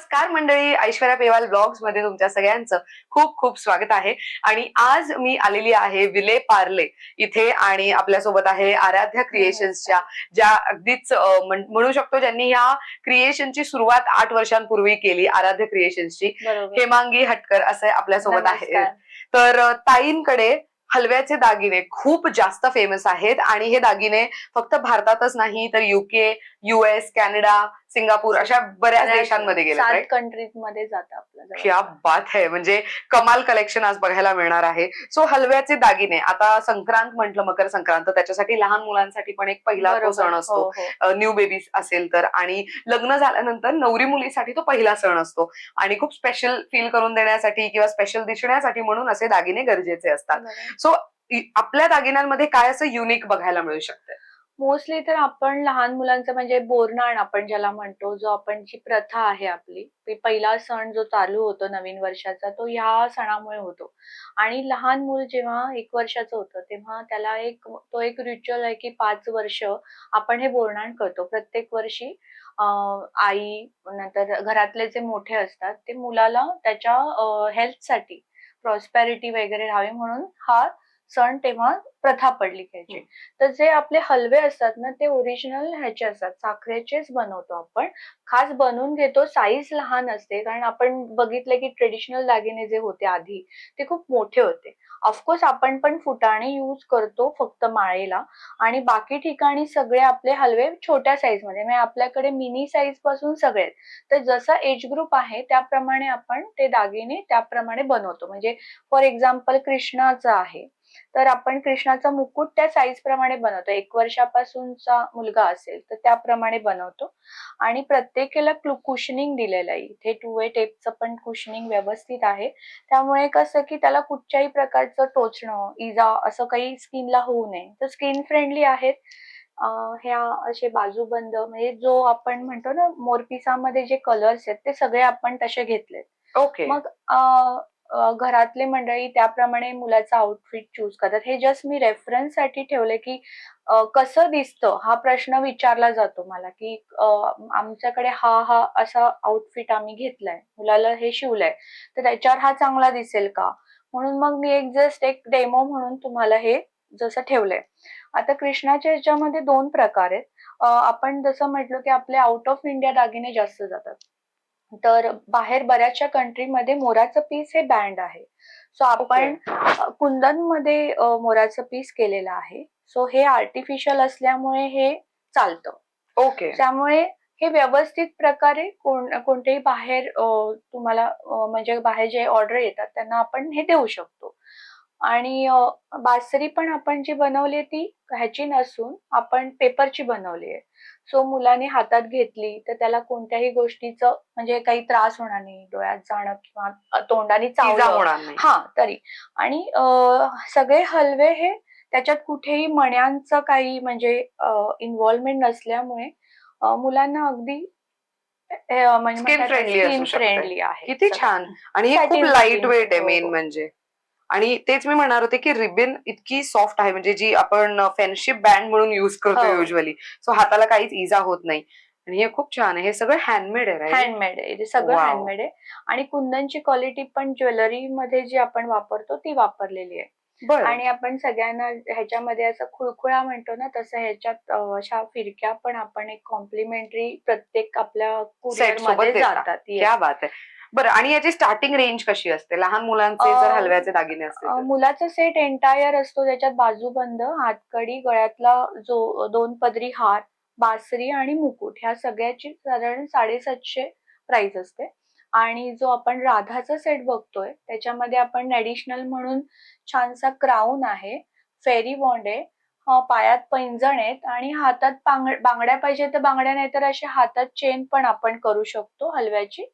नमस्कार मंडळी ऐश्वर्या पेवाल ब्लॉग्समध्ये तुमच्या सगळ्यांचं खूप खूप स्वागत आहे. आणि आज मी आलेली आहे विले पार्ले इथे आणि आपल्यासोबत आहे आराध्या क्रिएशन्सच्या ज्या अगदीच म्हण- शकतो ज्यांनी ह्या क्रिएशनची सुरुवात आठ वर्षांपूर्वी केली आराध्य क्रिएशन्सची. हेमांगी हटकर असे आपल्यासोबत आहे. तर ताईंकडे हलव्याचे दागिने खूप जास्त फेमस आहेत आणि हे दागिने फक्त भारतातच नाही तर युके युएस कॅनडा सिंगापूर अशा बऱ्याच देशांमध्ये गेले? कंट्रीजमध्ये जात आपलं जवळ. क्या बात आहे म्हणजे कमाल कलेक्शन आज बघायला मिळणार आहे सो हलव्याचे दागिने आता संक्रांत म्हटलं मकर संक्रांत त्याच्यासाठी लहान मुलांसाठी पण एक पहिला. सण असतो हो, हो. न्यू बेबी असेल तर आणि लग्न झाल्यानंतर नवरी मुलीसाठी तो पहिला सण असतो आणि खूप स्पेशल फील करून देण्यासाठी किंवा स्पेशल दिसण्यासाठी म्हणून असे दागिने गरजेचे असतात. सो आपल्या दागिन्यांमध्ये काय असं युनिक बघायला मिळू शकतं मोस्टली तर आपण लहान मुलांचं म्हणजे बोरनाण आपण ज्याला म्हणतो जो आपण जी प्रथा आहे आपली पहिला सण जो चालू होतो नवीन वर्षाचा तो ह्या सणामुळे होतो. आणि लहान मूल जेव्हा एक वर्षाचं होतं तेव्हा त्याला एक तो एक रिच्युअल आहे की पाच वर्ष आपण हे बोरनाण करतो. प्रत्येक वर्षी आई नंतर घरातले जे मोठे असतात ते मुलाला त्याच्या हेल्थसाठी प्रॉस्पॅरिटी वगैरे राहावी म्हणून हा सण तेव्हा प्रथा पडली त्याची. तर जे आपले हलवे असतात ना ते ओरिजिनल ह्याचे असतात. साखरेचेच बनवतो आपण. खास बनवून घेतो साईज लहान असते. कारण आपण बघितलं की ट्रेडिशनल दागिने जे होते आधी ते खूप मोठे होते. ऑफकोर्स आपण पण फुटाणे यूज करतो फक्त माळेला. आणि बाकी ठिकाणी सगळे आपले हलवे छोट्या साईजमध्ये. म्हणजे आपल्याकडे मिनी साईजपासून सगळे. तर जसा एज ग्रुप आहे त्याप्रमाणे आपण ते दागिने त्याप्रमाणे बनवतो. म्हणजे फॉर एक्झाम्पल कृष्णाचा आहे. तर आपण कृष्णाचा मुकुट त्या साईज प्रमाणे बनवतो. एक वर्षापासूनचा मुलगा असेल तर त्याप्रमाणे बनवतो. आणि प्रत्येकाला कुशनिंग दिलेलं आहे. इथे टू वे टेपचं पण कुशनिंग व्यवस्थित आहे. त्यामुळे कसं की त्याला कुठच्याही प्रकारचं टोचणं इजा असं काही स्किनला होऊ नये. तर स्किन फ्रेंडली आहेत. ह्या असे बाजूबंद म्हणजे जो आपण म्हणतो ना मोरपिसामध्ये जे कलर्स आहेत ते सगळे आपण तसे घेतलेत. ओके मग अं, अं, घरातले मंडळी त्याप्रमाणे मुलाचं आउटफिट चूज करतात. हे जस्ट मी रेफरन्ससाठी ठेवले की कसं दिसतं हा प्रश्न विचारला जातो मला की आमच्याकडे हा हा असा आउटफिट आम्ही घेतलाय मुलाला हे शिवलंय तर त्याच्यावर हा चांगला दिसेल का? म्हणून मग मी एक जस्ट एक डेमो म्हणून तुम्हाला हे जसं ठेवलंय. आता कृष्णाच्या ह्याच्यामध्ये दोन प्रकार आहेत. आपण जसं म्हटलं की आपले आउट ऑफ इंडिया दागिने जास्त जातात. तर बाहेर बऱ्याचशा कंट्रीमध्ये मोराचं पीस हे बँड आहे. सो आपण कुंदनमध्ये मोराचं पीस केलेलं आहे. सो हे आर्टिफिशियल असल्यामुळे हे चालतं. ओके त्यामुळे हे व्यवस्थित प्रकारे कोण कोणतेही बाहेर तुम्हाला म्हणजे बाहेर जे ऑर्डर येतात त्यांना आपण हे देऊ शकतो. आणि बासरी पण आपण जी बनवली ती ह्याची नसून आपण पेपरची बनवली आहे. सो मुलाने हातात घेतली तर त्याला कोणत्याही गोष्टीचं म्हणजे काही त्रास होणार नाही डोळ्यात जाणं किंवा तोंडाने चावलं हा तरी आणि सगळे हलवे हे त्याच्यात कुठेही मण्यांचं काही म्हणजे इन्व्हॉल्वमेंट नसल्यामुळे मुलांना अगदी स्किन. फ्रेंडली आहे किती छान आणि हे खूप लाइट. वेट आहे हो, मेन हो. म्हणजे आणि तेच मी म्हणणार होते की रिबिन इतकी सॉफ्ट आहे म्हणजे जी आपण फ्रेंडशिप बँड म्हणून युज करतो हो. युजली सो हाताला काहीच इजा होत नाही. आणि हे खूप छान आहे. हे सगळं हँडमेड आहे? हँडमेड आहे. हे सगळं. हँडमेड आहे. आणि कुंदनची क्वालिटी पण ज्वेलरी मध्ये जी आपण वापरतो ती वापरलेली आहे. आणि आपण सगळ्यांना ह्याच्यामध्ये असं खुळखुळा म्हणतो ना तसं ह्याच्यात अशा फिरक्या पण आपण एक कॉम्प्लिमेंटरी प्रत्येक आपल्या कुरिअरमध्ये. जातात. बात आहे. बरं आणि याची स्टार्टिंग रेंज कशी असते लहान मुलांचे जर हलव्याचे दागिने असतील? मुलाचा सेट एंटायर असतो त्याच्यात बाजूबंद हातकडी गळ्यातला जो दोन पदरी हार बासरी आणि मुकुट ह्या सगळ्याची साधारण साडेसातशे प्राइस असते आणि जो आपण राधाचा सेट बघतोय त्याच्यामध्ये आपण ऍडिशनल म्हणून छानसा क्राऊन आहे फेरी बॉन्ड आहे पायात पैंजण आहेत आणि हातात बांगड्या पाहिजे तर बांगड्या नाही तर अशा हातात चेन पण आपण करू शकतो हलव्याची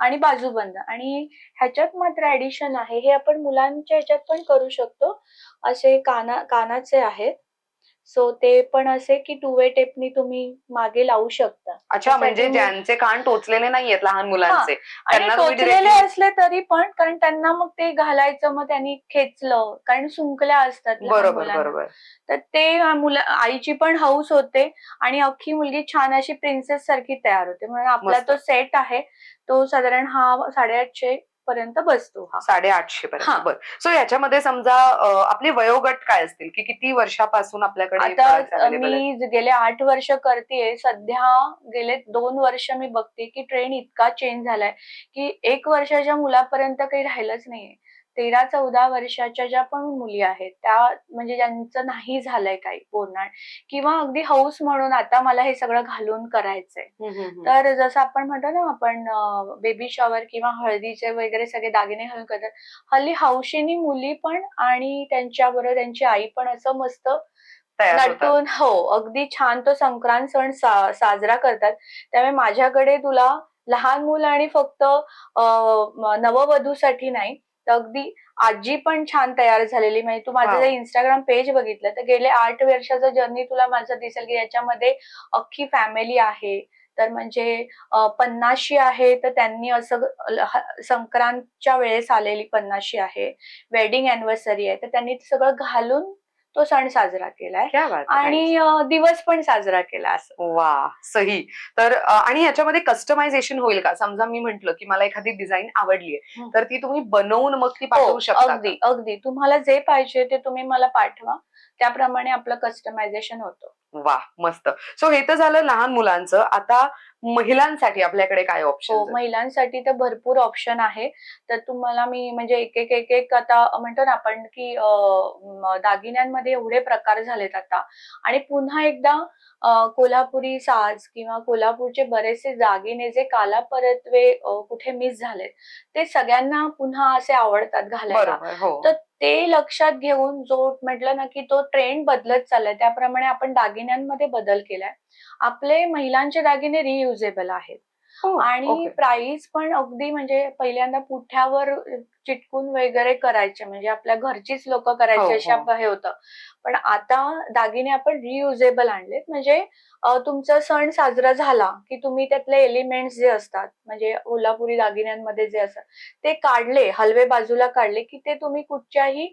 आणि बाजूबंद आणि ह्याच्यात मात्र ऍडिशन आहे. हे आपण मुलांच्या ह्याच्यात पण करू शकतो. असे काना कानाचे आहेत. सो ते पण असे की टू वे टेपनी तुम्ही मागे लावू शकता अच्छा म्हणजे त्यासाठी मी- ज्यांचे कान टोचलेले नाहीयेत लहान मुलांचे आणि त्यांना तुम्ही टोचलेले directly- असले तरी पण कारण त्यांना मग ते घालायचं मग त्यांनी खेचलं कारण सुंकल्या असतात लहान बरोबर मुलांना. बरोबर तर ते मुला आईची पण हौस होते आणि अख्खी मुलगी छान अशी प्रिन्सेस सारखी तयार होते म्हणून आपला मस्त. तो सेट आहे तो साधारण हा साडेआठशे पर्यंत बसतो हा. साडेआठशे पर्यंत. हा. बरं. सो याच्यामध्ये समजा आपले वयोगट काय असतील? की किती वर्षापासून आपल्याकडे आता? मी गेले आठ वर्ष करतेय सध्या गेले दोन वर्ष मी बघते की ट्रेंड इतका चेंज झालाय की एक वर्षाच्या मुलापर्यंत काही राहिलंच नाहीये. तेरा चौदा वर्षाच्या ज्या पण मुली आहेत त्या म्हणजे ज्यांचं नाही झालंय काही बोलणार किंवा अगदी हौस म्हणून आता मला हे सगळं घालून करायचंय. तर जसं आपण म्हणतो ना आपण बेबी शॉवर किंवा हळदीचे वगैरे सगळे दागिने घालून करतात हल्ली हौशीनी मुली पण आणि त्यांच्याबरोबर त्यांची आई पण असं मस्त. नटून हो अगदी छान तो संक्रांत सण सा- साजरा करतात त्यामुळे माझ्याकडे तुला लहान मुलं आणि फक्त नववधूसाठी नाही तर अगदी आजी पण छान तयार झालेली. म्हणजे तू माझं. जर इंस्टाग्राम पेज बघितलं तर गेले आठ वर्षाचं जर्नी तुला माझं दिसेल की याच्यामध्ये अख्खी फॅमिली आहे. तर म्हणजे पन्नाशी आहे तर त्यांनी असं संक्रांतच्या वेळेस आलेली पन्नाशी आहे. वेडिंग अॅनिव्हर्सरी आहे. तर त्यांनी सगळं घालून तो सण साजरा केलाय. आणि दिवस पण साजरा केला असं. वा सही. तर आणि याच्यामध्ये कस्टमायझेशन होईल का? समजा मी म्हंटल की मला एखादी डिझाईन आवडलीये. हं. तर ती तुम्ही बनवून मग ती पाठवू हो, शकता? अगदी अगदी. तुम्हाला जे पाहिजे ते तुम्ही मला पाठवा. त्याप्रमाणे आपलं कस्टमायझेशन होतं. वा मस्त. सो हे तर झालं लहान मुलांचं. आता महिलांसाठी आपल्याकडे काय हो ऑप्शन महिलांसाठी तर भरपूर ऑप्शन आहे. तर तुम्हाला मी म्हणजे एक एक एक एक आता म्हणतो ना आपण की दागिन्यांमध्ये एवढे प्रकार झालेत आता. आणि पुन्हा एकदा कोल्हापुरी साज किंवा कोल्हापूरचे बरेचसे दागिने जे काला परतवे कुठे मिस झालेत ते सगळ्यांना पुन्हा असे आवडतात घालायला. हो. तर ते लक्षात घेऊन जो म्हटलं ना की तो ट्रेंड बदलत चाललाय त्याप्रमाणे आपण दागिन्यांमध्ये बदल केलाय. आपले महिलांचे दागिने रियुजेबल आहेत हो, आणि. प्राइस पण अगदी म्हणजे पहिल्यांदा पुठ्यावर चिटकून वगैरे करायचे म्हणजे आपल्या घरचीच लोक हो, करायचे अशा हो. हे होतं. पण आता दागिने आपण रियुजेबल आणलेत. म्हणजे तुमचा सण साजरा झाला की तुम्ही त्यातले एलिमेंट्स जे असतात म्हणजे कोल्हापुरी दागिन्यांमध्ये जे असतात ते काढले हलवे बाजूला काढले की ते तुम्ही कुठच्याही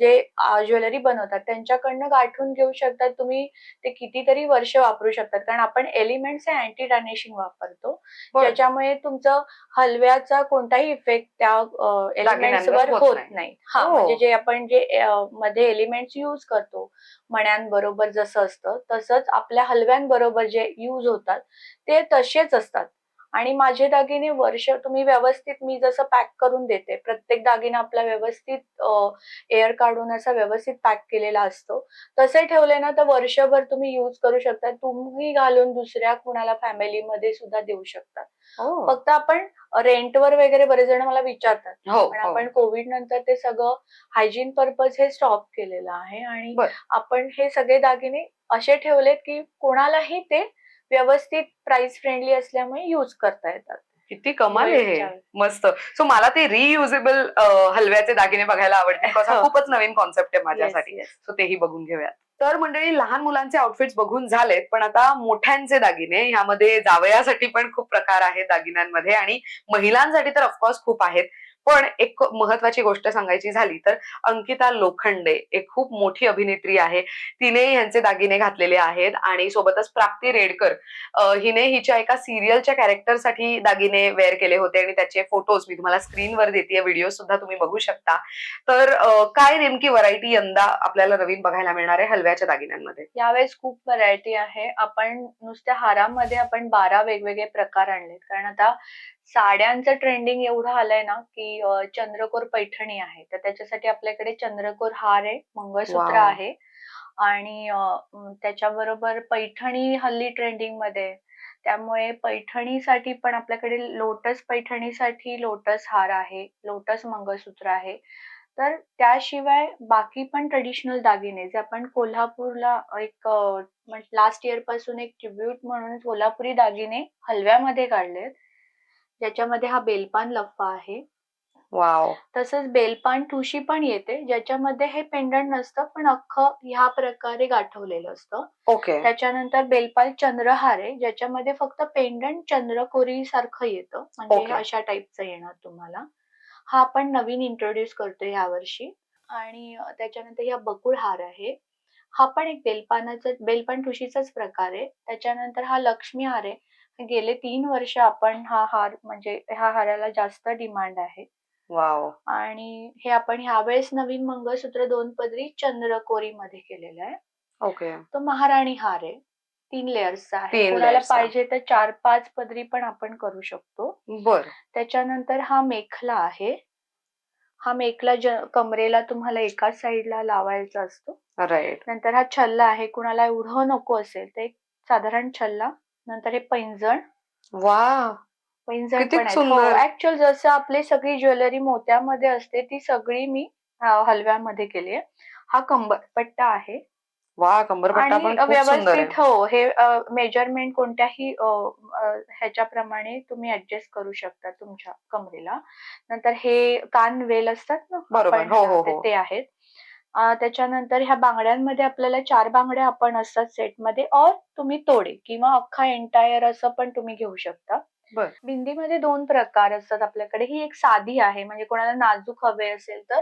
जे ज्वेलरी बनवतात त्यांच्याकडनं गाठून घेऊ शकतात. तुम्ही ते कितीतरी वर्ष वापरू शकतात. कारण आपण एलिमेंट्स हे अँटी डॅनिशिंग वापरतो. ज्याच्यामुळे तुमचं हलव्याचा कोणताही इफेक्ट त्या एलिमेंट्स वर होत नाही. हा हो. म्हणजे जे आपण जे मध्ये एलिमेंट्स युज करतो मण्यांबरोबर जसं असतं तसंच आपल्या हलव्यांबरोबर जे युज होतात ते तसेच असतात आणि माझे दागिने वर्ष तुम्ही व्यवस्थित मी जसं पॅक करून देते प्रत्येक दागिना आपला व्यवस्थित एअर काढून असा व्यवस्थित पॅक केलेला असतो. तसे ठेवले ना तर वर्षभर तुम्ही युज करू शकता. तुम्ही घालून दुसऱ्या कुणाला फॅमिलीमध्ये सुद्धा देऊ शकता. हो, फक्त आपण रेंटवर वगैरे बरेच जण मला विचारतात. हो, पण हो. आपण कोविड नंतर ते सगळं हायजीन पर्पज हे स्टॉप केलेलं आहे. आणि. आपण हे सगळे दागिने असे ठेवलेत की कोणालाही ते व्यवस्थित प्राइस फ्रेंडली असल्यामुळे युज करता येतात. किती कमाल आहे हे. मस्त. सो मला ते रियुजेबल हलव्याचे दागिने बघायला because हा. खूपच नवीन कॉन्सेप्ट आहे माझ्यासाठी. सो तेही बघून घेऊयात. तर मंडळी लहान मुलांचे आउटफिट्स बघून झालेत पण आता मोठ्यांचे दागिने ह्यामध्ये जावयासाठी पण खूप प्रकार आहेत दागिन्यांमध्ये आणि महिलांसाठी तर ऑफकोर्स खूप आहेत. पण एक महत्वाची गोष्ट सांगायची झाली तर अंकिता लोखंडे एक खूप मोठी अभिनेत्री आहे. तिने यांचे दागिने घातलेले आहेत आणि सोबतच प्राप्ती रेडकर हिने हिच्या एका सिरियलच्या कॅरेक्टरसाठी दागिने वेअर केले होते आणि त्याचे फोटोज मी तुम्हाला स्क्रीनवर देते व्हिडिओ सुद्धा तुम्ही बघू शकता. तर काय नेमकी व्हरायटी यंदा आपल्याला नवीन बघायला मिळणार आहे हलव्याच्या दागिन्यांमध्ये? यावेळेस खूप व्हरायटी आहे. आपण नुसत्या हारामध्ये आपण बारा वेगवेगळे प्रकार आणलेत. कारण आता साड्यांचं ट्रेंडिंग एवढं आलंय ना की चंद्रकोर पैठणी आहे तर त्याच्यासाठी आपल्याकडे चंद्रकोर हार आहे मंगळसूत्र. आहे आणि त्याच्याबरोबर पैठणी हल्ली ट्रेंडिंगमध्ये. त्यामुळे पैठणीसाठी पण आपल्याकडे लोटस पैठणीसाठी लोटस हार आहे लोटस मंगळसूत्र आहे तर त्याशिवाय बाकी पण ट्रेडिशनल दागिने जे आपण कोल्हापूरला एक लास्ट इयरपासून एक ट्रिब्यूट म्हणून कोल्हापुरी दागिने हलव्यामध्ये काढलेत ज्याच्यामध्ये हा बेलपान लफ्फा आहे. वाव. तसंच बेलपान ठुशी पण येते ज्याच्यामध्ये हे पेंडंट नसतं पण अख्खं ह्या प्रकारे गाठवलेलं असतं. ओके. त्याच्यानंतर बेलपाल चंद्रहार आहे ज्याच्यामध्ये फक्त पेंडंट चंद्रकोरी सारखं येतं म्हणजे हे Okay. अशा टाईपचं येणार तुम्हाला. हा आपण नवीन इंट्रोड्यूस करतोय यावर्षी. आणि अं, त्याच्यानंतर हा बकुळ हार आहे. हा पण एक बेलपानाचा बेलपान ठुशीचाच प्रकार आहे. त्याच्यानंतर हा लक्ष्मी हार आहे. गेले तीन वर्ष आपण हा हार म्हणजे ह्या हाराला जास्त डिमांड आहे. वाव आणि हे आपण ह्यावेळेस नवीन मंगळसूत्र दोन पदरी चंद्रकोरी मध्ये केलेलं आहे. ओके तो महाराणी हार आहे. तीन लेअर्सचा आहे. कोणाला. पाहिजे तर चार पाच पदरी पण आपण करू शकतो. बर. त्याच्यानंतर हा मेखला आहे. हा मेखला कमरेला तुम्हाला एकाच साईडला लावायचा असतो. राईट नंतर हा छल्ला आहे. कुणाला एवढं नको असेल तर एक साधारण छल्ला नंतर हे पैंजण वा पैंजण किती पण सुंदर. ऍक्च्युअल जसं आपली सगळी ज्वेलरी मोत्यामध्ये असते ती सगळी मी अं, हलव्यामध्ये केली आहे हा कंबरपट्टा आहे वा कंबरपट्टा आणि पण खूप सुंदर आहे व्यवस्थित हो हे मेजरमेंट कोणत्याही अ, अ, ह्याच्याप्रमाणे तुम्ही ऍडजस्ट करू शकता तुमच्या कमरेला नंतर हे कान वेल असतात ना बरोबर. हो, हो, हो. ते आहेत त्याच्यानंतर ह्या बांगड्यांमध्ये आपल्याला चार बांगड्या आपण असतात सेटमध्ये. और तुम्ही तोडे किंवा अख्खा एंटायर असं पण तुम्ही घेऊ शकता. बर. बिंदीमध्ये दोन प्रकार असतात आपल्याकडे. ही एक साधी आहे म्हणजे कोणाला नाजूक हवे असेल तर.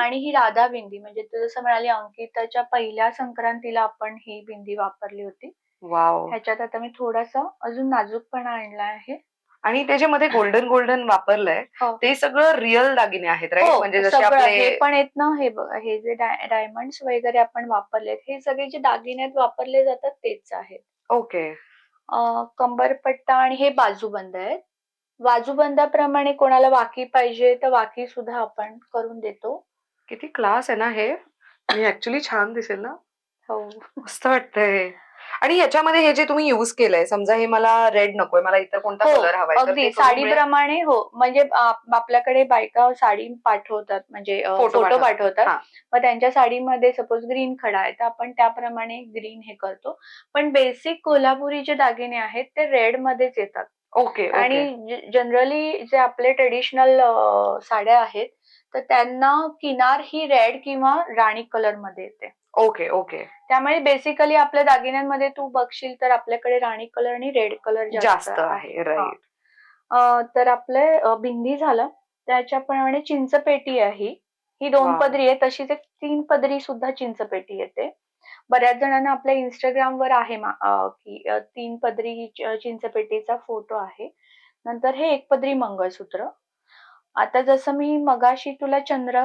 आणि ही राधा बिंदी म्हणजे जसं म्हणाली अंकिताच्या पहिल्या संक्रांतीला आपण ही बिंदी वापरली होती. ह्याच्यात आता मी थोडासा अजून नाजूकपणा आणला आहे. आणि त्याच्यामध्ये गोल्डन गोल्डन वापरलंय. हो. ते सगळं रिअल दागिने आहेत राईट हो, म्हणजे जसे सगळं आपले हे पण आहेत ना हे बघ हे जे डायमंड्स वगैरे आपण वापरलेत हे सगळे जे दागिन्यात वापरले जातात तेच आहेत. ओके. अं, कंबरपट्टा आणि हे बाजूबंद आहेत. बाजूबंदाप्रमाणे कोणाला वाकी पाहिजे तर वाकी सुद्धा आपण करून देतो. किती क्लास आहे ना हे. आणि ऍक्च्युली छान दिसेल ना. हो. मस्त वाटतंय. आणि याच्यामध्ये हे जे तुम्ही युज केलंय समजा हे मला रेड नकोय मला इतर कोणता हो, कलर हवाय तर ते अगदी करून मिळेल? साडीप्रमाणे हो म्हणजे आप- आपल्याकडे बायका साडी पाठवतात म्हणजे फोटो फोटो पाठवतात. पाठवतात हा. मग त्यांच्या साडीमध्ये सपोज ग्रीन खडा आहे तर आपण त्याप्रमाणे ग्रीन हे करतो पण बेसिक कोल्हापुरी जे दागिने आहेत ते रेड मध्येच येतात ओके ओके आणि जनरली जे आपले ट्रेडिशनल साड्या आहेत तर त्यांना किनार ही रेड किंवा राणी कलरमध्ये येते. ओके ओके त्यामुळे बेसिकली आपल्या दागिन्यांमध्ये तू बघशील तर आपल्याकडे राणी कलर आणि रेड कलर जास्त आहे. राईट तर आपले बिंदी झालं. त्याच्याप्रमाणे चिंचपेटी आहे. ही दोन. पदरी आहे तशीच एक तीन पदरी सुद्धा चिंचपेटी येते. बऱ्याच जणांना आपल्या इंस्टाग्राम वर आहे की तीन पदरी ही चिंचपेटीचा फोटो आहे. नंतर हे एक पदरी मंगळसूत्र. आता जसं मी मगाशी तुला चंद्र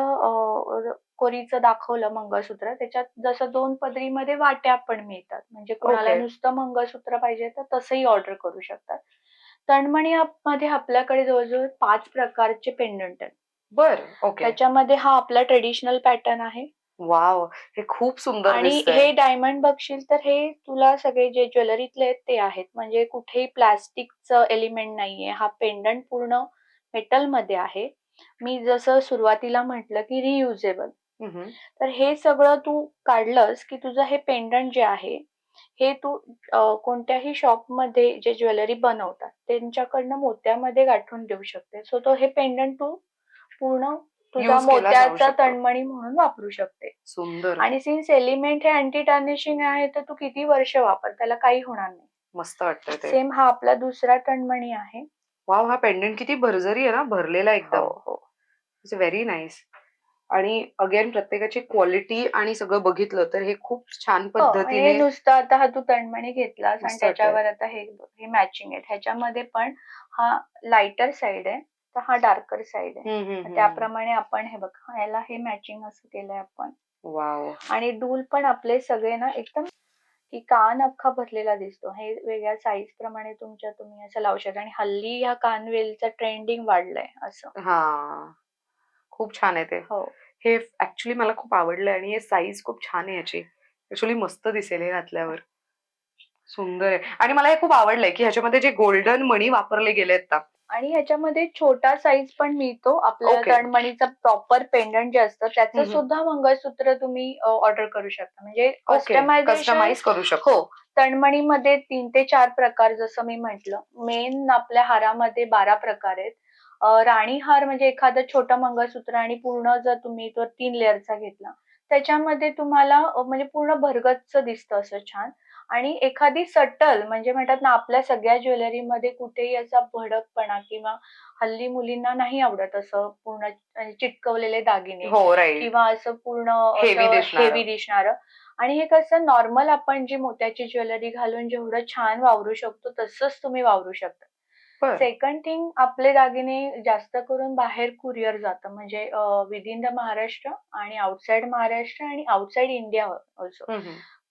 कोरीचं दाखवलं मंगळसूत्र त्याच्यात जसं दोन पदरीमध्ये वाट्या पण मिळतात. म्हणजे कोणाला. नुसतं मंगळसूत्र पाहिजे तर तसंही ऑर्डर करू शकतात. तणमणी आप- मध्ये आपल्याकडे जवळजवळ पाच प्रकारचे पेंडंट आहेत. बर ओके. त्याच्यामध्ये हा आपला ट्रेडिशनल पॅटर्न आहे. वाव हे खूप सुंदर आणि. हे डायमंड बघशील तर हे तुला सगळे जे ज्वेलरीतले आहेत ते आहेत. म्हणजे कुठेही प्लास्टिकचं एलिमेंट नाहीये. हा पेंडंट पूर्ण मेटलमध्ये आहे. मी जसं सुरुवातीला म्हटलं की रियुजेबल. तर हे सगळं तू काढलंस की तुझं हे पेंडंट जे आहे हे तू कोणत्याही शॉपमध्ये जे ज्वेलरी बनवतात त्यांच्याकडनं मोत्यामध्ये गाठून देऊ शकते. सो तो हे पेंडंट तू पूर्ण तुझा Use केला जाऊ मोत्याचा. तणमणी म्हणून वापरू शकते. सुंदर. आणि सिन्स एलिमेंट हे अँटी टार्निशिंग आहे तर तू किती वर्ष वापर त्याला काही होणार नाही. मस्त वाटतंय ते. सेम हा आपला दुसरा तणमणी आहे. वाव हा पेंडेंट किती भरजरी आहे ना भरलेला एकदम. इट्स व्हेरी नाईस आणि अगेन प्रत्येकाची क्वालिटी आणि सगळं बघितलं तर हे खूप छान हो, पद्धतीने नुसतं आता हा तू तणमणी घेतलास आणि. त्याच्यावर आता हे हे मॅचिंग आहे ह्याच्यामध्ये पण हा लाइटर साइड आहे तर हा डार्कर साइड आहे. त्याप्रमाणे आपण हे बघ ह्याला हे मॅचिंग असं केलंय आपण. वाव. आणि डूल पण आपले सगळे ना एकदम की कान अख्खा भरलेला दिसतो. हे वेगळ्या साईज प्रमाणे तुमच्या तुम्ही असं लावू शकता. आणि हल्ली ह्या कानवेलचा ट्रेंडिंग वाढलंय असं. हा. खूप छान आहे ते. हो. हे ऍक्च्युली मला खूप आवडलंय आणि हे साईज खूप छान आहे याची. ऍक्च्युली मस्त दिसेल हे घातल्यावर. सुंदर आहे. आणि मला हे खूप आवडलंय की ह्याच्यामध्ये जे गोल्डन मणी वापरले गेलेत ना आणि ह्याच्यामध्ये छोटा साईज पण मिळतो आपल्या Okay. तणमणीचा प्रॉपर पेंडंट जे असतं त्याचं हम्म. सुद्धा मंगळसूत्र तुम्ही ऑर्डर करू शकता. म्हणजे ओके कस्टमाइज करू शकतो. हो. तणमणीमध्ये तीन ते चार प्रकार जसं मी म्हंटल. मेन आपल्या हारामध्ये बारा प्रकार आहेत. अ, राणी हार म्हणजे एखादं छोटं मंगळसूत्र आणि पूर्ण जर तुम्ही तो तीन लेअरचा घेतला त्याच्यामध्ये तुम्हाला अ, म्हणजे पूर्ण भरगच्च दिसतं असं छान. आणि एखादी सटल म्हणजे म्हणतात ना आपल्या सगळ्या ज्वेलरीमध्ये कुठेही असा भडकपणा किंवा हल्ली मुलींना नाही आवडत असं पूर्ण अ, चिटकवलेले दागिने हो राईट किंवा असं पूर्ण. हेवी दिसणारं. आणि हे कसं नॉर्मल आपण जी मोत्याची ज्वेलरी घालून जेवढं छान वावरू शकतो तसंच तुम्ही वावरू शकता. सेकंड थिंग आपले दागिने जास्त करून बाहेर कुरिअर जातं म्हणजे विदिन द महाराष्ट्र आणि आउटसाइड महाराष्ट्र आणि आउटसाइड इंडिया ऑल्सो.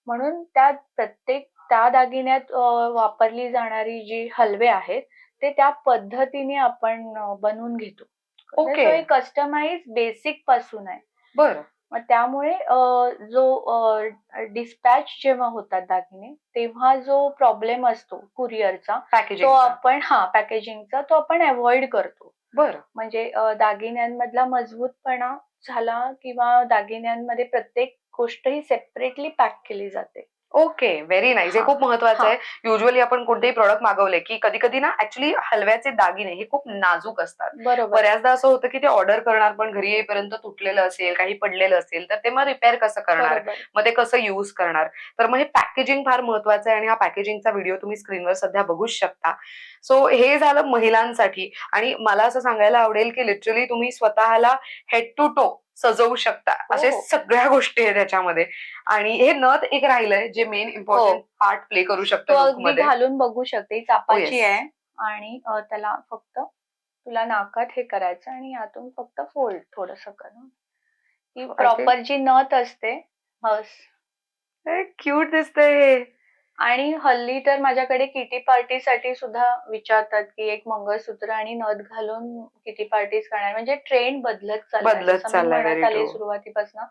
म्हणून त्या प्रत्येक त्या दागिन्यात वापरली जाणारी जी हलवे आहेत ते त्या पद्धतीने आपण बनवून घेतो. ओके. कस्टमाइज बेसिकपासून आहे. बर. मग त्यामुळे जो डिस्पॅच जेव्हा होतात दागिने तेव्हा जो प्रॉब्लेम असतो कुरिअरचा तो आपण हा पॅकेजिंगचा तो आपण अवॉइड करतो. बर. म्हणजे दागिन्यांमधला मजबूतपणा झाला किंवा दागिन्यांमध्ये प्रत्येक गोष्ट ही सेपरेटली पॅक केली जाते. ओके व्हेरी नाईस हे खूप महत्वाचं. आहे. युजली आपण कोणतेही प्रॉडक्ट मागवले की कधी कधी ना ऍक्च्युली हलव्याचे दागिने हे खूप नाजूक असतात. बऱ्याचदा असं होतं की ते ऑर्डर करणार पण घरी येईपर्यंत तुटलेलं असेल काही पडलेलं असेल तर ते मग रिपेअर कसं करणार? मग ते कसं युज करणार? तर मग हे पॅकेजिंग फार महत्वाचं आहे आणि हा पॅकेजिंगचा व्हिडिओ तुम्ही स्क्रीनवर सध्या बघूच शकता. सो हे झालं महिलांसाठी. आणि मला असं सांगायला आवडेल की लिटरली तुम्ही स्वतःला हेड टू टो सजवू शकता. हो, असे हो. सगळ्या गोष्टी आहेत त्याच्यामध्ये आणि हे नथ एक राहिलंय जे मेन इम्पॉर्टंट पार्ट प्ले करू शकतो घालून बघू शकते. चापाची yes. आहे. आणि त्याला फक्त तुला नाकात हे करायचं आणि यातून फक्त फोल्ड थोडस कर प्रॉपर जी नथ असते बस क्यूट दिसतंय हे. आणि हल्ली तर माझ्याकडे किटी पार्टीसाठी सुद्धा विचारतात की एक मंगळसूत्र आणि नथ घालून किटी पार्टीज करणार. म्हणजे ट्रेंड बदलत चाललाय. बदलत जसं मी चाललाय, म्हणत very आले true. सुरुवातीपासून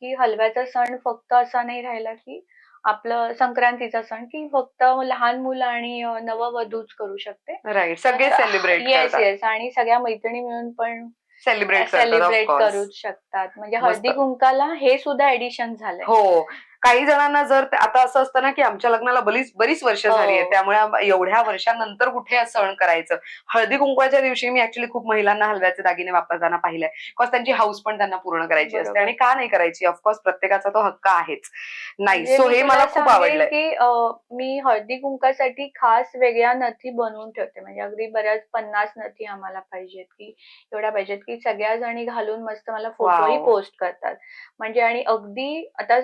की हलव्याचा सण फक्त असा नाही राहिला की आपलं संक्रांतीचा सण की फक्त लहान मुलं आणि अ, नववधूच करू शकते. राईट सगळे सेलिब्रेट येस करतात. येस आणि सगळ्या मैत्रिणी मिळून पण सेलिब्रेट करतात सेलिब्रेट. करू शकतात. म्हणजे मस्त. हळदी कुंकाला हे सुद्धा एडिशन झालंय. हो. काही जणांना जर आता असं असतं ना की आमच्या लग्नाला बरीच बरीच वर्ष हो. झाली आहेत. त्यामुळे एवढ्या वर्षांनंतर कुठे सण करायचं? हळदी कुंकवाच्या दिवशी मी ऍक्च्युली खूप महिलांना हलव्याचे दागिने वापरताना पाहिलंय. बिकॉज त्यांची हाऊस पण त्यांना पूर्ण करायची असते. आणि का नाही करायची? ऑफकोर्स प्रत्येकाचा तो हक्क आहेच. नाही. म्हणजे सो मी हे मला खूप सांगेन आवडलंय. की मी हळदी कुंकासाठी खास वेगळ्या नथी बनवून ठेवते. म्हणजे अगदी बऱ्याच पन्नास नथी आम्हाला पाहिजेत की एवढ्या पाहिजेत की सगळ्या जणी घालून मस्त मला फोटोही. पोस्ट करतात. म्हणजे आणि अगदी आता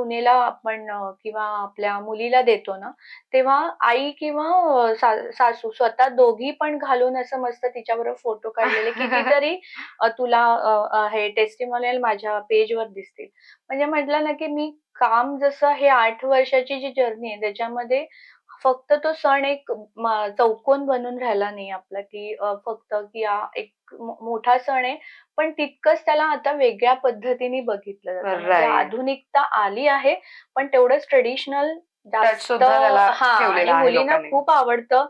सुनेला आपण किंवा आपल्या मुलीला देतो ना तेव्हा आई किंवा सा- सासू स्वतः दोघी पण घालून असं मस्त तिच्याबरोबर फोटो काढलेले कितीतरी तुला हे टेस्टिमोनियल माझ्या पेजवर दिसतील. म्हणजे म्हटलं ना की मी काम जसं हे आठ वर्षाची जी जर्नी आहे त्याच्यामध्ये फक्त तो सण एक चौकोन बनून राहिला नाही आपला की फक्त की हा एक मोठा सण आहे पण तितकंच त्याला आता वेगळ्या पद्धतीने बघितलं जातं म्हणजे. आधुनिकता आली आहे पण तेवढंच ट्रेडिशनल जास्त हा मुलींना. खूप आवडतं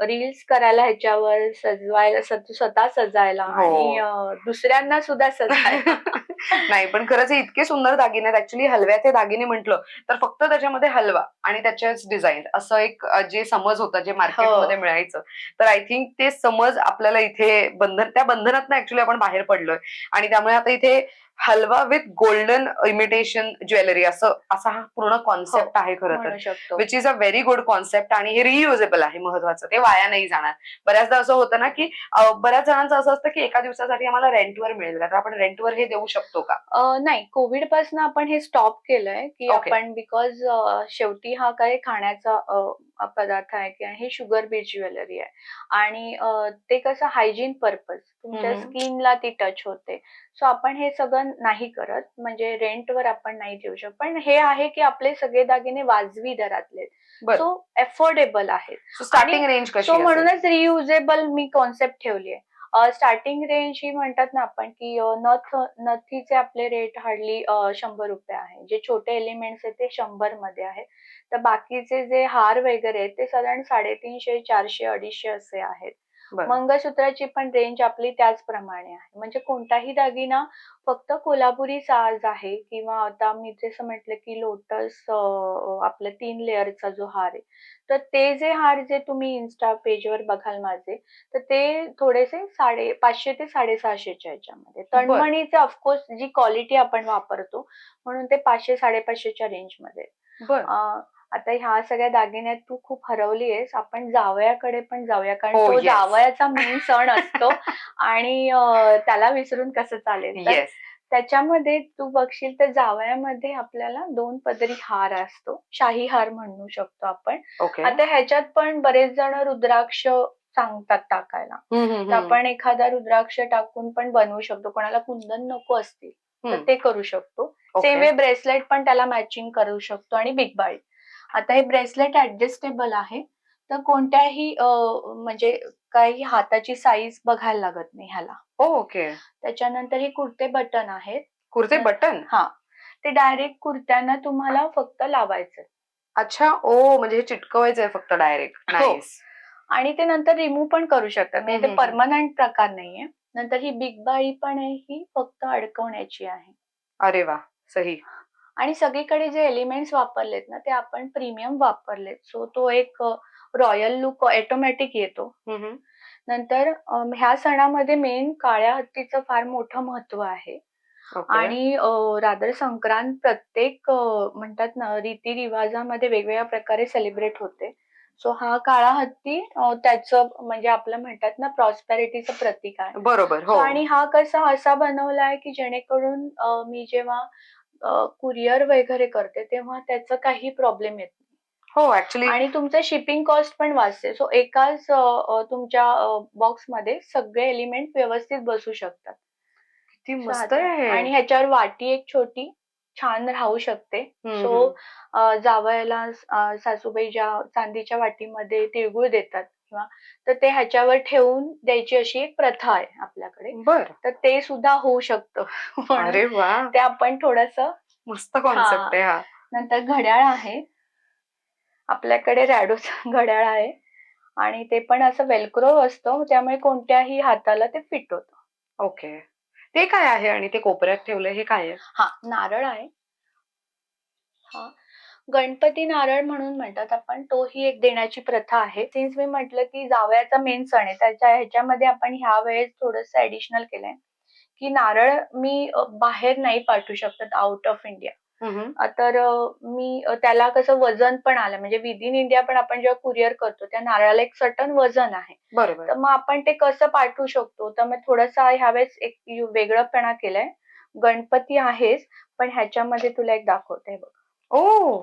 रील्स करायला ह्याच्यावर सजवायला स्वत- स्वतः सजायला हो. आणि अ, दुसऱ्यांना सुद्धा सजायला. नाही पण खरंच हे इतके सुंदर दागिने आहेत. ऍक्च्युली हलव्याचे दागिने म्हटलं तर फक्त त्याच्यामध्ये हलवा आणि त्याच्याच डिझाईन असं एक अ, जे समज होतं जे मार्केटमध्ये हो. मिळायचं. तर आय थिंक ते समज आपल्याला इथे बंधन त्या बंधनात ऍक्च्युली आपण बाहेर पडलोय. आणि त्यामुळे आता इथे हलवा विथ गोल्डन इमिटेशन ज्वेलरी असं असा हा पूर्ण कॉन्सेप्ट आहे खरं तर. Which is a very good concept आणि हे रियुजेबल आहे महत्वाचं. ते वाया नाही जाणार. बऱ्याचदा असं होतं ना की बऱ्याच जणांचं असं असतं की एका दिवसासाठी आम्हाला रेंटवर मिळेल का? तर आपण रेंटवर हे देऊ शकतो का? नाही. कोविडपासून आपण हे स्टॉप केलंय की. आपण बिकॉज शेवटी हा काही खाण्याचा पदार्थ आहे की हे शुगर बेस्ड ज्वेलरी आहे. आणि ते कसं हायजीन पर्पज तुमच्या. स्किनला ती टच होते. सो आपण हे सगळं नाही करत म्हणजे रेंटवर आपण नाही देऊ शकत. पण हे आहे की आपले सगळे दागिने वाजवी दरातले सो अफोर्डेबल आहेत. Starting range so? म्हणूनच रियुजेबल मी कॉन्सेप्ट ठेवली आहे. स्टार्टिंग रेंज ही म्हणतात ना आपण की नथ नथीचे आपले रेट हार्डली शंभर रुपये आहे. जे छोटे एलिमेंट्स आहेत ते शंभरमध्ये आहे. तर बाकीचे जे हार वगैरे आहेत ते साधारण साडेतीनशे चारशे अडीचशे असे आहेत. मंगळसूत्राची पण रेंज आपली त्याचप्रमाणे आहे. म्हणजे कोणताही दागिना फक्त कोल्हापुरी साज आहे किंवा आता मी जसं म्हटलं की लोटस आपल्या तीन लेअरचा जो हार आहे. तर ते जे हार जे तुम्ही इन्स्टा पेजवर बघाल माझे तर ते थोडेसे साडे पाचशे ते साडेसहाशेच्या ह्याच्यामध्ये तणमणीचे ऑफकोर्स जी क्वालिटी आपण वापरतो म्हणून ते पाचशे साडेपाचशेच्या रेंजमध्ये आता ह्या सगळ्या दागिन्यात तू खूप हरवली आहेस आपण जावयाकडे पण जाऊया. कारण Oh, तो yes. जावयाचा मेन सण असतो. आणि अं, त्याला विसरून कसं चालेल? तर येस त्याच्यामध्ये तू बघशील तर जावयामध्ये आपल्याला दोन पदरी हार असतो. शाही हार म्हणू शकतो आपण. ओके आता ह्याच्यात पण बरेच जण रुद्राक्ष सांगतात टाकायला. तर आपण एखादा रुद्राक्ष टाकून पण बनवू शकतो. कोणाला कुंदन नको असतील तर ते करू शकतो. सेम वे ब्रेसलेट पण त्याला मॅचिंग करू शकतो आणि बिग बाळी. आता हे ब्रेसलेट ऍडजस्टेबल आहे तर कोणत्याही म्हणजे काही हाताची साईज बघायला लागत नाही ह्याला. ओके. त्याच्यानंतर हे कुर्ते बटन आहेत. कुर्ते बटन? हा. ते डायरेक्ट कुर्त्यांना तुम्हाला फक्त लावायचं अच्छा ओ म्हणजे हे चिटकवायचं आहे फक्त डायरेक्ट हो. आणि ते नंतर रिमूव्ह पण करू शकतात म्हणजे ते परमनंट प्रकार नाहीये. नंतर ही बिग बाळी पण आहे ही फक्त अडकवण्याची आहे. अरे वा सही. आणि सगळीकडे जे एलिमेंट्स वापरलेत ना ते आपण प्रीमियम वापरलेत. सो तो एक रॉयल लुक ऑटोमॅटिक येतो. नंतर ह्या सणामध्ये मेन काळ्या हत्तीचं फार मोठं महत्त्व आहे. ओके. आणि रादर संक्रांत प्रत्येक म्हणतात ना रीतिरिवाजामध्ये वेगवेगळ्या प्रकारे सेलिब्रेट होते. सो हा काळा हत्ती त्याचं म्हणजे आपलं म्हणतात ना प्रॉस्पॅरिटीचं प्रतीक आहे. बरोबर हो. आणि हा कसा असा बनवलाय की जेणेकरून मी जेव्हा कुरिअर वगैरे करते तेव्हा त्याचं काही प्रॉब्लेम येत नाही. हो ऍक्च्युली आणि तुमचं शिपिंग कॉस्ट पण वाचते. सो एकाच तुमच्या बॉक्समध्ये सगळे एलिमेंट व्यवस्थित बसू शकतात. किती So, मस्त आहे. आणि ह्याच्यावर वाटी एक छोटी छान राहू शकते. सो जावयाला सासूबाई ज्या चांदीच्या वाटीमध्ये तिळगुळ देतात किंवा तर ते ह्याच्यावर ठेवून द्यायची अशी एक प्रथा आहे आपल्याकडे. बर. तर ते सुद्धा होऊ शकतं. अरे वा. ते आपण थोडस मस्त कॉन्सेप्ट आहे हा. नंतर घड्याळ आहे. आपल्याकडे रॅडोच घड्याळ आहे. आणि ते पण असं वेलक्रो असतं. त्यामुळे कोणत्याही हाताला ते फिट होतं. ओके. ते काय आहे आणि ते कोपऱ्यात ठेवलंय हे काय आहे? हा नारळ आहे. हा. गणपती नारळ म्हणून म्हणतात आपण तोही एक देण्याची प्रथा आहे. सिन्स मी म्हटलं की जावयाचा मेन सण आहे त्याच्या ह्याच्यामध्ये आपण ह्या वेळेस थोडस ऍडिशनल केलंय की नारळ मी बाहेर नाही पाठवू शकत आउट ऑफ इंडिया तर मी त्याला कसं वजन पण आलं म्हणजे विदिन इंडिया पण आपण जेव्हा कुरिअर करतो त्या नारळाला एक सटन वजन आहे. बरोबर. तर मग आपण ते कसं पाठवू शकतो? तर मग थोडंसं ह्यावेळेस एक वेगळंपणा केलाय. गणपती आहेच पण ह्याच्यामध्ये तुला एक दाखवते बघ. ओ!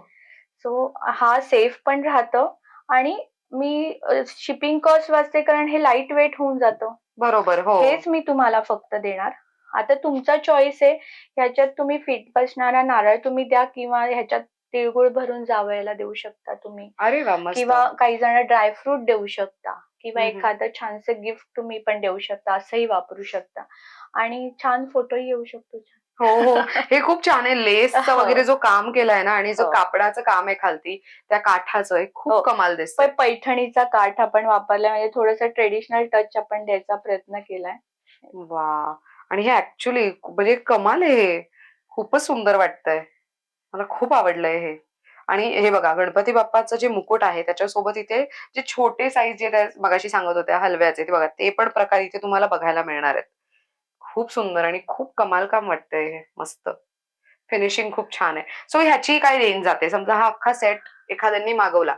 सो हा सेफ पण राहतं आणि मी शिपिंग कॉस्ट वाचते कारण हे लाइट वेट होऊन जातं. बरोबर हो. हेच मी तुम्हाला फक्त देणार. आता तुमचा चॉईस आहे. ह्याच्यात तुम्ही फिट बसणारा नारळ तुम्ही द्या किंवा ह्याच्यात तिळगुळ भरून जावयाला देऊ शकता तुम्ही. अरे किंवा काही जण ड्रायफ्रूट देऊ शकता. किंवा. एखादं छानसं गिफ्ट तुम्ही पण देऊ शकता. असंही वापरू शकता. आणि छान फोटोही येऊ शकतो. हो हो. हे खूप छान आहे. लेसचं हो. वगैरे जो काम केलाय ना आणि जो हो. कापडाचं काम आहे खालती त्या काठाचं हे हो. खूप कमाल दिसत पैठणीचा काठ आपण वापरला म्हणजे थोडस ट्रेडिशनल टच आपण द्यायचा प्रयत्न केलाय. वा. आणि हे ऍक्च्युली म्हणजे कमाल आहे हे. खूपच सुंदर वाटतंय. मला खूप आवडलंय हे. आणि हे बघा गणपती बाप्पाचं जे मुकुट आहे त्याच्यासोबत इथे जे छोटे साईज जे मगाशी सांगत होत्या हलव्याचे ते बघा ते पण प्रकार इथे तुम्हाला बघायला मिळणार आहेत. खूप सुंदर आणि खूप कमाल काम वाटतंय हे मस्त. फिनिशिंग खूप छान आहे. सो ह्याची काय रेंज जाते. समजा हा अख्खा सेट एखाद्यांनी मागवला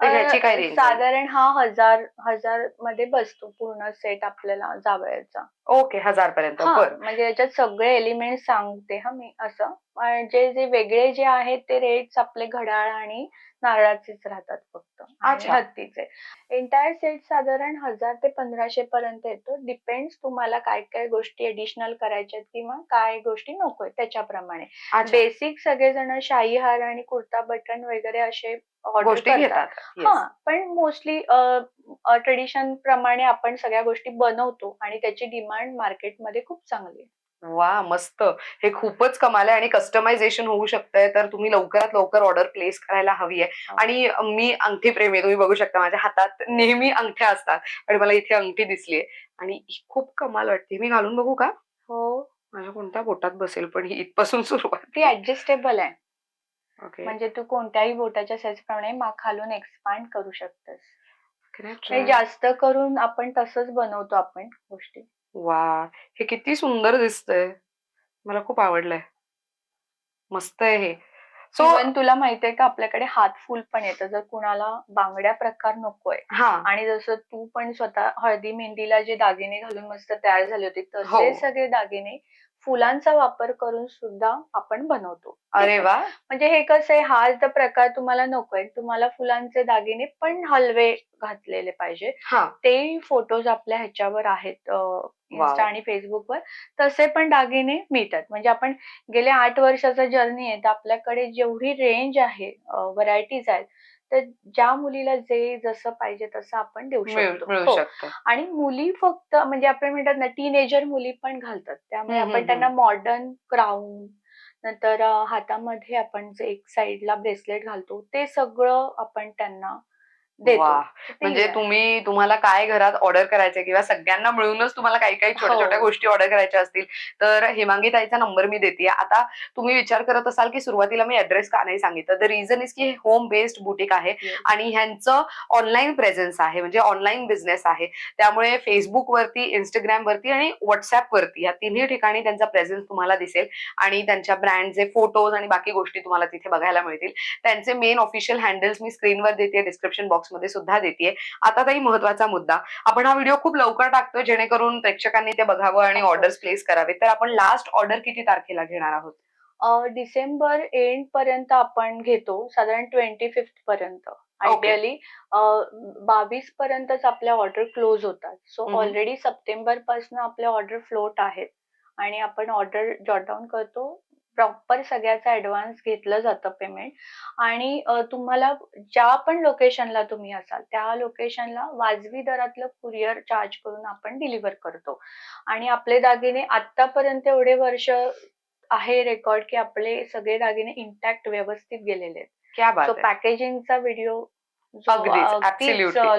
तर ह्याची काय रेंज साधारण हा हजार हजारमध्ये बसतो पूर्ण सेट आपल्याला जावयाचा. ओके हजार पर्यंत. हा बर. म्हणजे याच्यात सगळे एलिमेंट सांगते हा मी असं. आणि जे जे वेगळे जे आहेत ते रेट्स आपले घड्याळ आणि नारळाचेच राहतात फक्त. आणि अच्छा. हत्तीचे. एंटायर सेट साधारण हजार ते पंधराशे पर्यंत येतो. डिपेंड तुम्हाला काय काय गोष्टी एडिशनल करायच्यात किंवा काय गोष्टी नकोय त्याच्याप्रमाणे. अच्छा. बेसिक सगळेजण शाही हार आणि कुर्ता बटन वगैरे असे ऑर्डर गोष्टी करतात. घेतात. हा पण मोस्टली ट्रेडिशन प्रमाणे आपण सगळ्या गोष्टी बनवतो आणि त्याची डिमांड मार्केटमध्ये खूप चांगली आहे. वा मस्त. हे खूपच कमाल आहे आणि कस्टमायझेशन होऊ शकतंय तर तुम्ही लवकरात लवकर ऑर्डर प्लेस करायला हवी आहे. हो. आणि मी अंगठी प्रेमी आहे तुम्ही बघू शकता माझ्या हातात नेहमी अंगठ्या असतात आणि मला इथे अंगठी दिसलीये. आणि ही खूप कमाल वाटते. मी घालून बघू का? हो. माझ्या कोणत्या बोटात बसेल पण ही इथपासून सुरुवात. ती ऍडजस्टेबल आहे. ओके म्हणजे तू कोणत्याही बोटाच्या साईज प्रमाणे मा खालून एक्सपांड करू शकतेस? जास्त करून आपण तसंच बनवतो आपण गोष्टी. वा हे किती सुंदर दिसतंय. मला खूप आवडलंय. मस्त आहे हे. सो इव्हन तुला माहितीये का आपल्याकडे हात फुल पण येतं. जर कुणाला बांगड्या प्रकार नकोय हा. आणि जसं तू पण स्वतः हळदी मेहंदीला जे दागिने घालून मस्त तयार झाले होते हो. तसे सगळे दागिने फुलांचा वापर करून सुद्धा आपण बनवतो. अरे वा. म्हणजे हे कसं आहे हा जर प्रकार तुम्हाला नकोय तुम्हाला फुलांचे दागिने पण हलवे घातलेले पाहिजे. हा. ते फोटोज आपल्या ह्याच्यावर आहेत इन्स्टा आणि फेसबुकवर तसे पण दागिने मिळतात. म्हणजे आपण गेल्या आठ वर्षाचा जर्नी आहे तर आपल्याकडे जेवढी रेंज आहे व्हरायटीज आहेत तर ज्या मुलीला जे जसं पाहिजे तसं आपण देऊ शकतो. हो. आणि मुली फक्त म्हणजे आपण म्हणतात ना टीनेजर मुली पण घालतात. त्यामुळे आपण त्यांना मॉडर्न क्राऊन नंतर हातामध्ये आपण जे एक साइडला ब्रेसलेट घालतो ते सगळं आपण त्यांना देतो म्हणजे. तुम्ही तुम्हाला काय घरात ऑर्डर करायचंय किंवा सगळ्यांना मिळूनच तुम्हाला काही काही छोट्या हो. छोट्या गोष्टी ऑर्डर करायच्या असतील तर हेमांगी ताईचा नंबर मी देते आता तुम्ही विचार करत असाल की सुरुवातीला मी ऍड्रेस का नाही सांगितलं द रिझन इज की हे होम बेस्ड बुटीक आहे Yes. आणि ह्यांचं ऑनलाईन प्रेझेन्स आहे म्हणजे ऑनलाईन बिझनेस आहे त्यामुळे फेसबुक वरती इंस्टाग्राम वरती आणि व्हॉट्सअप वरती या तिन्ही ठिकाणी त्यांचा प्रेझेन्स तुम्हाला दिसेल आणि त्यांच्या ब्रँडचे फोटोज आणि बाकी गोष्टी तुम्हाला तिथे बघायला मिळतील त्यांचे मेन ऑफिशियल हँडल्स मी स्क्रीनवर देते डिस्क्रिप्शन बॉक्समध्ये सुद्धा देते आता काही महत्त्वाचा मुद्दा. आपण हा व्हिडिओ खूप लवकर टाकतोय जेणेकरून प्रेक्षकांनी ते बघावं आणि ऑर्डर्स. प्लेस करावे तर आपण लास्ट ऑर्डर किती तारखेला घेणार आहोत? डिसेंबर एंड पर्यंत आपण घेतो. साधारण ट्वेंटी फिफ्थ पर्यंत आयडियली बावीस पर्यंतच आपल्या ऑर्डर क्लोज होतात. सो. ऑलरेडी सप्टेंबरपासून आपल्या ऑर्डर फ्लोट आहेत. आणि आपण ऑर्डर जॉट डाऊन करतो. प्रॉपर सगळ्याचा ऍडव्हान्स घेतलं जातं पेमेंट आणि तुम्हाला ज्या पण लोकेशनला तुम्ही असाल त्या लोकेशनला वाजवी दरातलं कुरिअर चार्ज करून आपण डिलिव्हर करतो. आणि आपले दागिने आतापर्यंत एवढे वर्ष आहे रेकॉर्ड की आपले सगळे दागिने इंटॅक्ट व्यवस्थित गेलेले आहेत. सो पॅकेजिंगचा व्हिडिओ.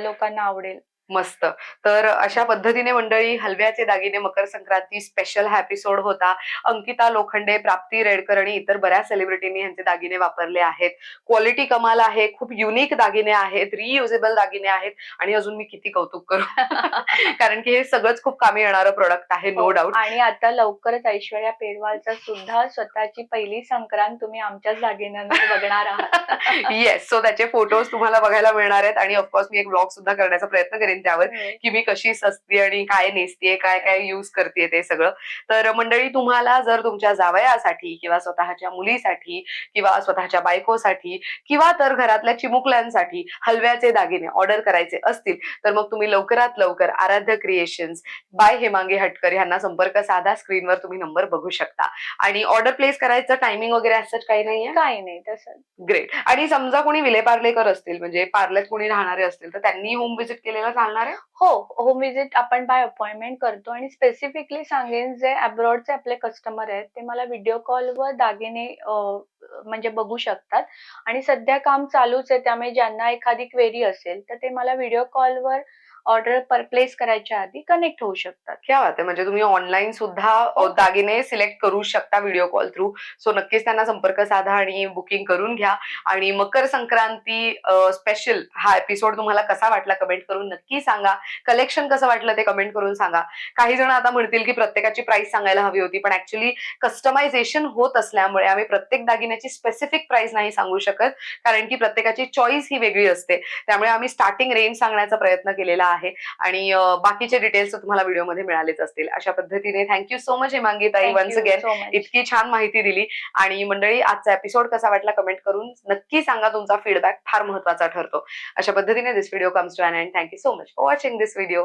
लोकांना आवडेल. मस्त. तर अशा पद्धतीने मंडळी हलव्याचे दागिने मकर संक्रांती स्पेशल हा एपिसोड होता. अंकिता लोखंडे प्राप्ती रेडकर आणि इतर बऱ्याच सेलिब्रिटींनी यांचे दागिने वापरले आहेत. क्वालिटी कमाल आहे खूप युनिक दागिने आहेत रियुजेबल दागिने आहेत आणि अजून मी किती कौतुक करू? कारण की हे सगळंच खूप कामी येणारं प्रोडक्ट आहे नो हो, डाऊट आणि आता लवकरच ऐश्वर्या पेरवालचा सुद्धा स्वतःची पहिली संक्रांत तुम्ही आमच्याच दागिन्यांवर बघणार आहात. येस सो त्याचे फोटोज तुम्हाला बघायला मिळणार आहेत आणि ऑफकोर्स मी एक ब्लॉग सुद्धा करण्याचा प्रयत्न करेन. त्यावर की मी कशी सस्ती आणि काय नेसतीये काय काय युज करते ते सगळं. तर मंडळी तुम्हाला जर तुमच्या जावयासाठी किंवा स्वतःच्या मुलीसाठी किंवा स्वतःच्या बायकोसाठी किंवा तर घरातल्या चिमुकल्यांसाठी हलव्याचे दागिने ऑर्डर करायचे असतील तर मग तुम्ही लवकरात लवकर आराध्य क्रिएशन्स बाय हेमांगी हटकर यांना संपर्क साधा. स्क्रीनवर तुम्ही नंबर बघू शकता. आणि ऑर्डर प्लेस करायचं टायमिंग वगैरे असं काही नाहीये? काही नाही तसं. ग्रेट आणि समजा कोणी विले पार्लेकर असतील म्हणजे पार्लेत कोणी राहणारे असतील तर त्यांनी होम व्हिजिट केलेलं चालणार आहे? हो होम विजिट आपण बाय अपॉइंटमेंट करतो आणि स्पेसिफिकली सांगेन जे अब्रॉडचे आपले कस्टमर आहेत ते मला व्हिडिओ कॉलवर दागिने म्हणजे बघू शकतात. आणि सध्या काम चालूच आहे त्यामुळे ज्यांना एखादी क्वेरी असेल तर ते मला व्हिडिओ कॉलवर ऑर्डर प्लेस करायच्या आधी कनेक्ट होऊ शकतात. क्या बात आहे. म्हणजे तुम्ही ऑनलाईन सुद्धा हो. दागिने सिलेक्ट करू शकता व्हिडिओ कॉल थ्रू सो नक्कीच त्यांना संपर्क साधा आणि बुकिंग करून घ्या. आणि मकर संक्रांती स्पेशल हा एपिसोड तुम्हाला कसा वाटला कमेंट करून नक्की सांगा. कलेक्शन कसं वाटलं ते कमेंट करून सांगा. काही जण आता म्हणतील की प्रत्येकाची प्राइस सांगायला हवी होती पण ऍक्च्युली कस्टमायझेशन होत असल्यामुळे आम्ही प्रत्येक दागिन्याची स्पेसिफिक प्राइस नाही सांगू शकत. कारण की प्रत्येकाची चॉईस ही वेगळी असते. त्यामुळे आम्ही स्टार्टिंग रेंज सांगण्याचा प्रयत्न केलेला आहे. आणि अ, बाकीचे डिटेल्स तुम्हाला व्हिडिओमध्ये मिळालेच असतील. अशा पद्धतीने थँक्यू सो मच हेमांगी ताई वन्स अगेन इतकी छान माहिती दिली. आणि मंडळी आजचा एपिसोड कसा वाटला कमेंट करून नक्की सांगा. तुमचा फीडबॅक फार महत्त्वाचा ठरतो. अशा पद्धतीने this video comes to an end thank you so much for watching this video